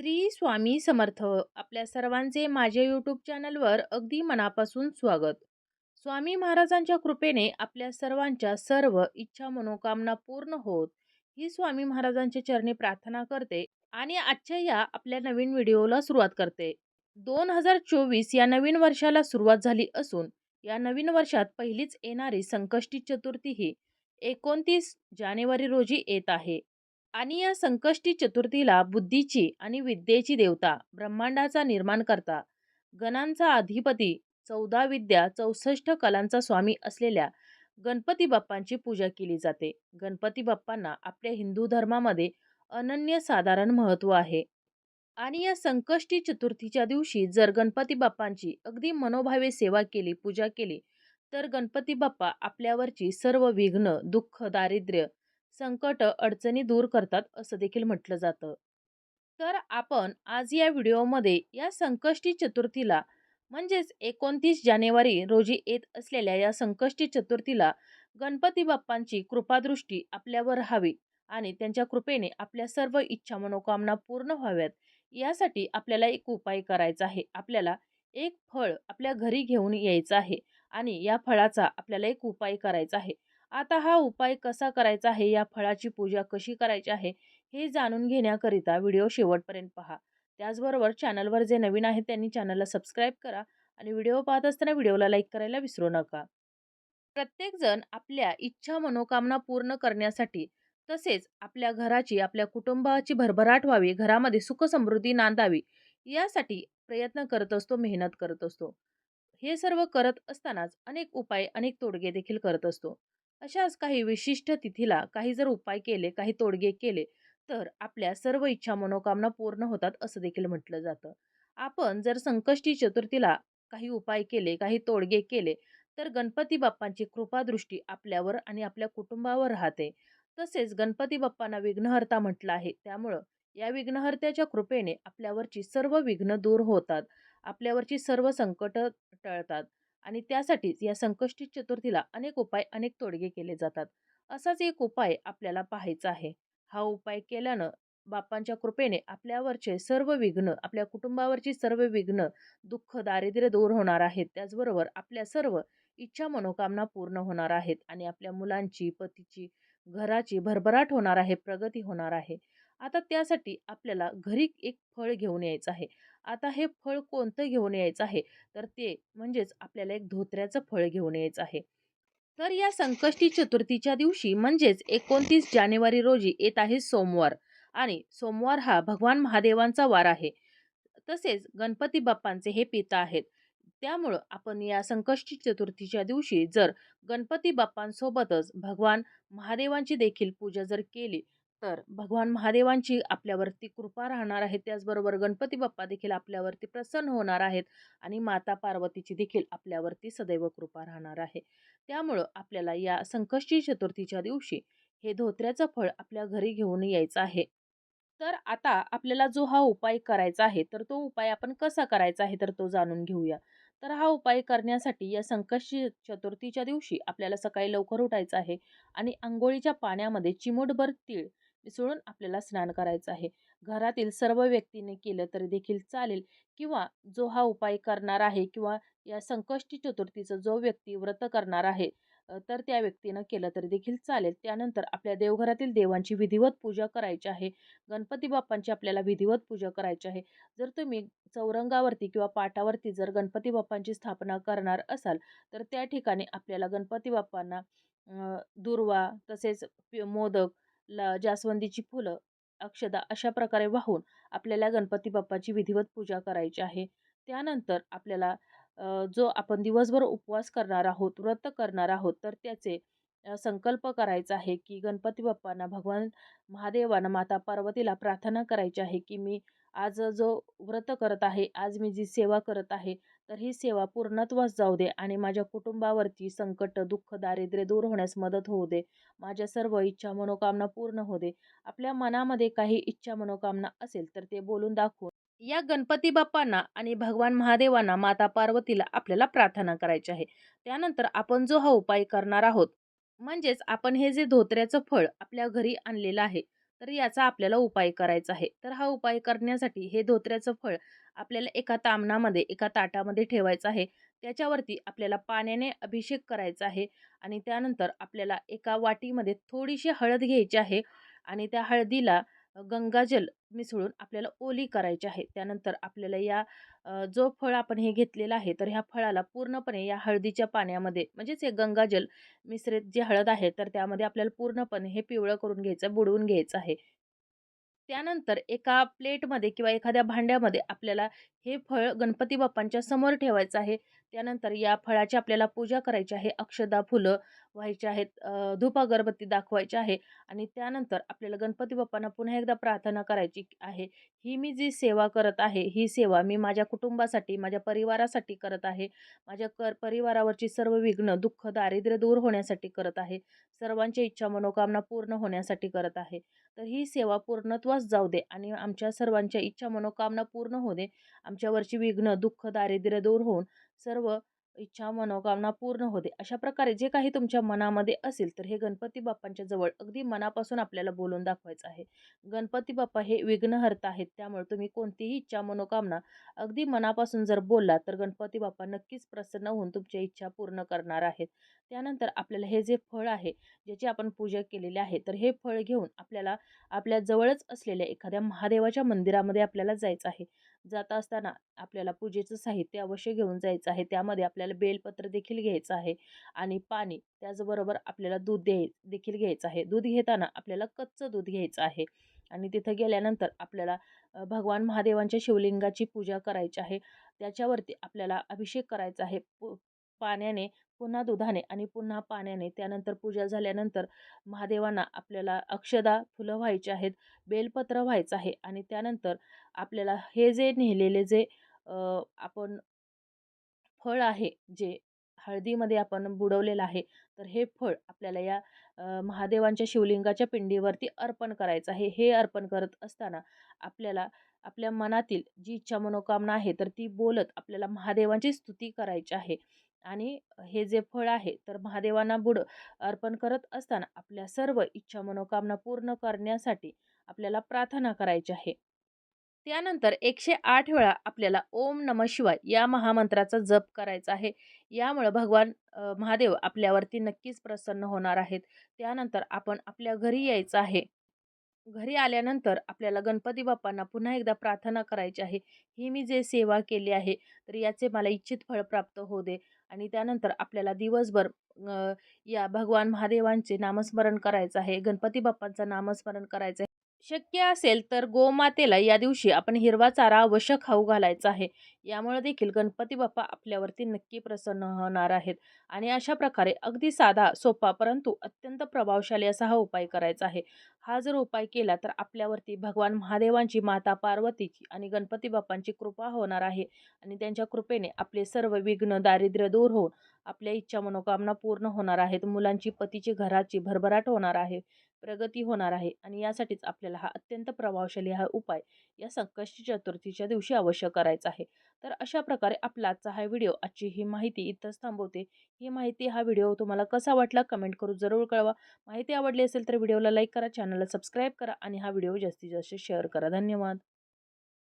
श्री स्वामी समर्थ. आपल्या सर्वांचे माझ्या यूट्यूब चॅनलवर अगदी मनापासून स्वागत. स्वामी महाराजांच्या कृपेने आपल्या सर्वांच्या सर्व इच्छा मनोकामना पूर्ण होत. ही स्वामी महाराजांच्या चरणी प्रार्थना करते आणि आजच्या या आपल्या नवीन व्हिडिओला सुरुवात करते. दोन हजार चोवीस या नवीन वर्षाला सुरुवात झाली असून या नवीन वर्षात पहिलीच येणारी संकष्टी चतुर्थी ही एकोणतीस जानेवारी रोजी येत आहे. आणि या संकष्टी चतुर्थीला बुद्धीची आणि विद्येची देवता ब्रह्मांडाचा निर्माण करता. गणांचा अधिपती चौदा विद्या चौसष्ट कलांचा स्वामी असलेल्या गणपती बाप्पांची पूजा केली जाते. गणपती बाप्पांना आपल्या हिंदू धर्मामध्ये अनन्यसाधारण महत्त्व आहे. आणि या संकष्टी चतुर्थीच्या दिवशी जर गणपती बाप्पांची अगदी मनोभावे सेवा केली पूजा केली तर गणपती बाप्पा आपल्यावरची सर्व विघ्न दुःख दारिद्र्य संकट अडचणी दूर करतात असं देखील म्हटलं जातं. तर आपण आज या व्हिडिओमध्ये या संकष्टी चतुर्थीला म्हणजेच एकोणतीस जानेवारी रोजी येत असलेल्या या संकष्टी चतुर्थीला गणपती बाप्पांची कृपादृष्टी आपल्यावर राहावी आणि त्यांच्या कृपेने आपल्या सर्व इच्छा मनोकामना पूर्ण व्हाव्यात यासाठी आपल्याला एक उपाय करायचा आहे. आपल्याला एक फळ आपल्या घरी घेऊन यायचं आहे आणि या फळाचा आपल्याला एक उपाय करायचा आहे. आता हा उपाय कसा करायचा आहे? या फळाची पूजा कशी करायची आहे? हे जाणून घेण्याकरिता व्हिडिओ शेवटपर्यंत पहा. त्याचबरोबर चॅनलवर जे नवीन आहेत त्यांनी चॅनलला सबस्क्राईब करा आणि व्हिडिओ पाहत असताना व्हिडिओला लाईक करायला विसरू नका. प्रत्येकजण आपल्या इच्छा मनोकामना पूर्ण करण्यासाठी तसेच आपल्या घराची आपल्या कुटुंबाची भरभराट व्हावी घरामध्ये सुखसमृद्धी नांदावी यासाठी प्रयत्न करत असतो मेहनत करत असतो. हे सर्व करत असतानाच अनेक उपाय अनेक तोडगे देखील करत असतो. अशाच काही विशिष्ट तिथीला काही जर उपाय केले काही तोडगे केले तर आपल्या सर्व इच्छा मनोकामना पूर्ण होतात असं देखील म्हटलं जातं. आपण जर संकष्टी चतुर्थीला काही उपाय केले काही तोडगे केले तर गणपती बाप्पांची कृपादृष्टी आपल्यावर आणि आपल्या कुटुंबावर राहते. तसेच गणपती बाप्पांना विघ्नहर्ता म्हटलं आहे. त्यामुळं या विघ्नहर्त्याच्या कृपेने आपल्यावरची सर्व विघ्न दूर होतात. आपल्यावरची सर्व संकट टळतात. आणि त्यासाठीच या संकष्टी चतुर्थीला अनेक उपाय अनेक तोडगे केले जातात. असाच एक उपाय आपल्याला पाहायचा आहे. हा उपाय केल्यानं बाप्पांच्या कृपेने आपल्यावरचे सर्व विघ्न आपल्या कुटुंबावरची सर्व विघ्न दुःख दारिद्र्य दूर होणार आहेत. त्याचबरोबर आपल्या सर्व इच्छा मनोकामना पूर्ण होणार आहेत आणि आपल्या मुलांची पतीची घराची भरभराट होणार आहे प्रगती होणार आहे. आता त्यासाठी आपल्याला घरी एक फळ घेऊन यायचं आहे. आता हे फळ कोणतं घेऊन यायचं आहे? तर ते म्हणजेच आपल्याला एक धोत्र्याचं फळ घेऊन यायचं आहे. तर या संकष्टी चतुर्थीच्या दिवशी म्हणजेच एकोणतीस जानेवारी रोजी येत आहे सोमवार आणि सोमवार हा भगवान महादेवांचा वार आहे. तसेच गणपती बाप्पांचे हे पिता आहेत. त्यामुळं आपण या संकष्टी चतुर्थीच्या दिवशी जर गणपती बाप्पांसोबतच भगवान महादेवांची देखील पूजा जर केली तर भगवान महादेवांची आपल्यावरती कृपा राहणार आहे त्याचबरोबर गणपती बाप्पा देखील आपल्यावरती प्रसन्न होणार आहेत आणि माता पार्वतीची देखील आपल्यावरती सदैव कृपा राहणार आहे. त्यामुळं आपल्याला या संकष्टी चतुर्थीच्या दिवशी हे धोत्र्याचं फळ आपल्या घरी घेऊन यायचं आहे. तर आता आपल्याला जो हा उपाय करायचा आहे तर तो उपाय आपण कसा करायचा आहे तर तो जाणून घेऊया. तर हा उपाय करण्यासाठी या संकष्टी चतुर्थीच्या दिवशी आपल्याला सकाळी लवकर उठायचं आहे आणि आंघोळीच्या पाण्यामध्ये चिमूटभर तीळ मिसळून आपल्याला स्नान करायचं आहे. घरातील सर्व व्यक्तीने केलं तरी देखील चालेल किंवा जो हा उपाय करणार आहे किंवा या संकष्टी चतुर्थीचं जो व्यक्ती व्रत करणार आहे तर त्या व्यक्तीनं केलं तरी देखील चालेल. त्यानंतर आपल्या देवघरातील देवांची विधिवत पूजा करायची आहे. गणपती बाप्पांची आपल्याला विधिवत पूजा करायची आहे. जर तुम्ही चौरंगावरती किंवा पाटावरती जर गणपती बाप्पांची स्थापना करणार असाल तर त्या ठिकाणी आपल्याला गणपती बाप्पांना दुर्वा तसेच मोदक ला जास्वंदीची फुलं अक्षदा अशा प्रकारे वाहून आपल्याला गणपती बाप्पाची विधिवत पूजा करायची आहे. त्यानंतर आपल्याला जो आपण दिवसभर उपवास करणार आहोत व्रत करणार आहोत तर त्याचे संकल्प करायचा आहे की गणपती बाप्पांना भगवान महादेवानं माता पार्वतीला प्रार्थना करायची आहे की मी आज जो व्रत करत आहे आज मी जी सेवा करत आहे तर ही सेवा पूर्णत्वास जाऊ दे आणि माझ्या कुटुंबावरती संकट दुःख दारिद्र्य दूर होण्यास मदत होऊ दे. माझ्या सर्व इच्छा मनोकामना पूर्ण होऊ दे. आपल्या मनामध्ये काही इच्छा मनोकामना असेल तर ते बोलून दाखवून या गणपती बाप्पांना आणि भगवान महादेवांना माता पार्वतीला आपल्याला प्रार्थना करायची आहे. त्यानंतर आपण जो हा उपाय करणार आहोत म्हणजेच आपण हे जे धोत्र्याचं फळ आपल्या घरी आणलेलं आहे तर याचा आपल्याला उपाय करायचा आहे. तर हा उपाय करण्यासाठी हे धोत्र्याचं फळ आपल्याला एका तामणामध्ये एका ताटामध्ये ठेवायचं आहे. त्याच्यावरती आपल्याला पाण्याने अभिषेक करायचा आहे आणि त्यानंतर आपल्याला एका वाटीमध्ये थोडीशी हळद घ्यायची आहे आणि त्या हळदीला गंगाजल मिसळून आपल्याला ओली करायची आहे. त्यानंतर आपल्याला या जो फळ आपण हे घेतलेलं आहे तर ह्या फळाला पूर्णपणे या हळदीच्या पाण्यामध्ये म्हणजेच हे गंगाजल मिश्रित जे हळद आहे तर त्यामध्ये आपल्याला पूर्णपणे हे पिवळं करून घ्यायचं बुडवून घ्यायचं आहे. त्यानंतर एका प्लेटमध्ये किंवा एखाद्या भांड्यामध्ये आपल्याला हे फळ गणपती बाप्पांच्या समोर ठेवायचं आहे. त्यानंतर या फळाची आपल्याला पूजा करायची आहे अक्षदा फुलं व्हायचे आहेत धूप अगरबत्ती दाखवायची आहे आणि त्यानंतर आपल्याला गणपती बाप्पांना पुन्हा एकदा प्रार्थना करायची आहे. ही मी जी सेवा करत आहे ही सेवा मी माझ्या कुटुंबासाठी माझ्या परिवारासाठी करत आहे. माझ्या कर परिवारावरची सर्व विघ्न दुःख दारिद्र्य दूर होण्यासाठी करत आहे. सर्वांच्या इच्छा मनोकामना पूर्ण होण्यासाठी करत आहे. तर ही सेवा पूर्णत्वास जाऊ दे आणि आमच्या सर्वांच्या इच्छा मनोकामना पूर्ण होऊ दे. आमच्यावरची विघ्न दुःख दारिद्र्य दूर होऊन सर्व इच्छा मनोकामना पूर्ण होते. अशा प्रकारे जे काही तुमच्या मनामध्ये असेल तर हे गणपती बाप्पांच्या जवळ अगदी मनापासून आपल्याला बोलून दाखवायचं आहे. गणपती बाप्पा हे विघ्नहर्ता आहेत त्यामुळे तुम्ही कोणतीही इच्छा मनोकामना अगदी मनापासून जर बोलला तर गणपती बाप्पा नक्कीच प्रसन्न होऊन तुमच्या इच्छा पूर्ण करणार आहेत. त्यानंतर आपल्याला हे जे फळ आहे ज्याची आपण पूजा केलेली आहे तर हे फळ घेऊन आपल्याला आपल्या जवळच असलेल्या एखाद्या महादेवाच्या मंदिरामध्ये आपल्याला जायचं आहे. जात असताना आपल्याला पूजेचं साहित्य अवश्य घेऊन जायचं आहे. त्यामध्ये आपल्याला बेलपत्र देखील घ्यायचं आहे आणि पाणी त्याचबरोबर आपल्याला दूध द्याय देखील घ्यायचं आहे. दूध घेताना आपल्याला कच्चं दूध घ्यायचं आहे आणि तिथं गेल्यानंतर आपल्याला भगवान महादेवांच्या शिवलिंगाची पूजा करायची आहे. त्याच्यावरती आपल्याला अभिषेक करायचा आहे. पाण्याने पुन्हा दुधाने आणि पुन्हा पाण्याने. त्यानंतर पूजा झाल्यानंतर महादेवांना आपल्याला अक्षदा फुलं व्हायची आहेत बेलपत्र व्हायचं आहे आणि त्यानंतर आपल्याला हे जे नेलेले जे आपण फळ आहे जे हळदीमध्ये आपण बुडवलेलं आहे तर हे फळ आपल्याला या महादेवांच्या शिवलिंगाच्या पिंडीवरती अर्पण करायचं आहे. हे अर्पण करत असताना आपल्याला आपल्या मनातील जी इच्छा मनोकामना आहे तर ती बोलत आपल्याला महादेवांची स्तुती करायची आहे. आणि हे जे फळ आहे तर महादेवांना बुड अर्पण करत असताना आपल्या सर्व इच्छा मनोकामना पूर्ण करण्यासाठी आपल्याला प्रार्थना करायची आहे. त्यानंतर एकशे आठ वेळा आपल्याला ओम नम शिवाय या महामंत्राचा जप करायचा आहे. यामुळं भगवान महादेव आपल्यावरती नक्कीच प्रसन्न होणार आहेत. त्यानंतर आपण आपल्या घरी यायचं आहे. घरी आल्यानंतर आपल्याला गणपती बाप्पांना पुन्हा एकदा प्रार्थना करायची आहे. ही मी जे सेवा केली आहे तर याचे मला इच्छित फळ प्राप्त होऊ दे. आणि त्यानंतर आपल्याला दिवसभर या भगवान महादेवांचे नामस्मरण करायचं आहे. गणपती बाप्पांचं नामस्मरण करायचं आहे. शक्य असेल तर गोमातेला या दिवशी आपण हिरवा चारा अवश्य खाऊ घालायचा आहे. यामुळे देखील गणपती बाप्पा आपल्यावरती नक्की प्रसन्न होणार आहेत आणि अशा प्रकारे अगदी साधा सोपा परंतु अत्यंत प्रभावशाली असा हा उपाय करायचा आहे. हा जर उपाय केला तर आपल्यावरती भगवान महादेवांची माता पार्वतीची आणि गणपती बाप्पांची कृपा होणार आहे आणि त्यांच्या कृपेने आपले सर्व विघ्न दारिद्र्य दूर होऊन आपल्या इच्छा मनोकामना पूर्ण होणार आहेत. मुलांची पतीची घराची भरभराट होणार आहे. प्रगती होणार आहे. आणि यासाठीच आपल्याला हा अत्यंत प्रभावशाली हा उपाय या संकष्टी चतुर्थीच्या दिवशी अवश्य करायचा आहे. तर अशा प्रकारे आपला आजचा हा व्हिडिओ आजची ही माहिती इथंच थांबवते. ही माहिती हा व्हिडिओ तुम्हाला कसा वाटला कमेंट करून जरूर कळवा. माहिती आवडली असेल तर व्हिडिओला लाईक करा चॅनलला सबस्क्राईब करा आणि हा व्हिडिओ जास्तीत जास्त शेअर करा. धन्यवाद.